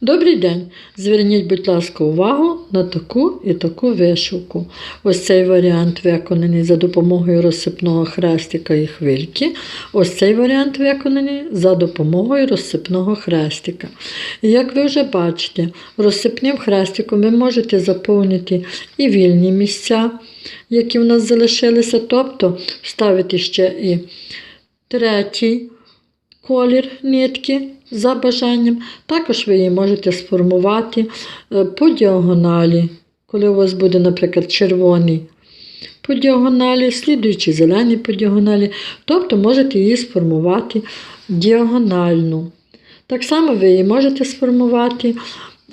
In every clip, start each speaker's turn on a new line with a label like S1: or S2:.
S1: Добрий день! Зверніть, будь ласка, увагу на таку і таку вишивку. Ось цей варіант виконаний за допомогою розсипного хрестика і хвильки. Ось цей варіант виконаний за допомогою розсипного хрестика. І як ви вже бачите, розсипним хрестиком ви можете заповнити і вільні місця, які в нас залишилися, тобто вставити ще і третій колір нитки за бажанням. Також ви її можете сформувати е, по діагоналі, коли у вас буде, наприклад, червоний по діагоналі, слідуючий зелений по діагоналі, тобто можете її сформувати діагональну. Так само ви її можете сформувати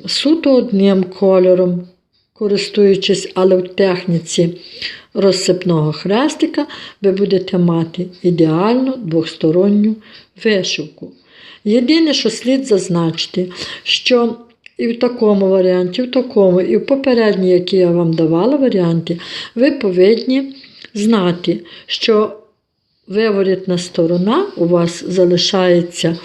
S1: суто одним кольором, користуючись, але в техніці розсипного хрестика, ви будете мати ідеальну двосторонню вишивку. Єдине, що слід зазначити, що і в такому варіанті, і в такому, і в попередній, які я вам давала варіанти, ви повинні знати, що виворітна сторона у вас залишається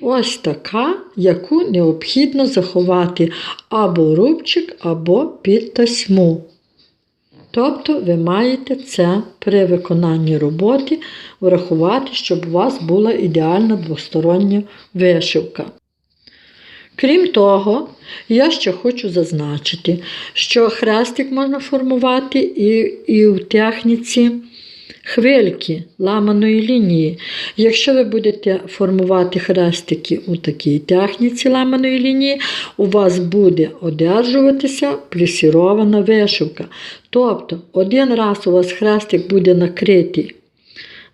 S1: ось така, яку необхідно заховати або рубчик, або під тасьму. Тобто ви маєте це при виконанні роботи врахувати, щоб у вас була ідеальна двостороння вишивка. Крім того, я ще хочу зазначити, що хрестик можна формувати і, і в техніці хвильки ламаної лінії. Якщо ви будете формувати хрестики у такій техніці ламаної лінії, у вас буде одержуватися плісірована вишивка. Тобто, один раз у вас хрестик буде накритий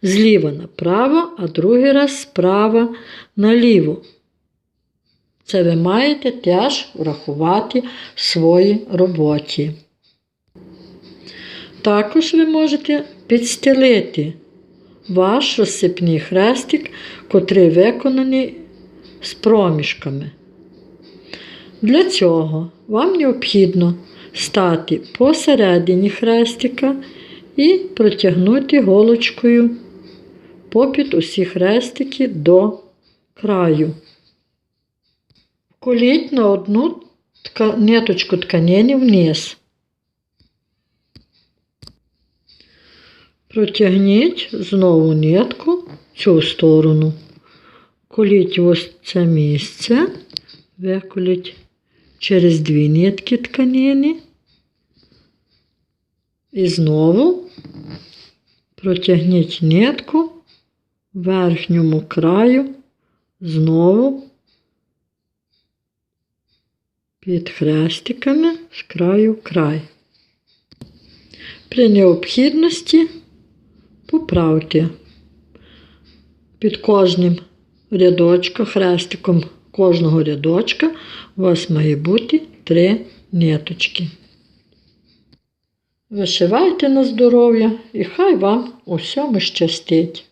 S1: зліва направо, а другий раз справа наліво. Це ви маєте теж врахувати в своїй роботі. Також ви можете підстелити ваш розсипний хрестик, котрий виконаний з проміжками. Для цього вам необхідно стати посередині хрестика і протягнути голочкою попід усі хрестики до краю. Коліть на одну ниточку тканини вниз. Протягніть знову нитку в цю сторону. Коліть ось це місце, виколіть через дві нитки тканини. І знову протягніть нитку в верхньому краю, знову під хрестиками з краю в край. При необхідності поправте під кожним рядочком, хрестиком кожного рядочка у вас має бути три ниточки. Вишивайте на здоров'я і хай вам усьому щастить.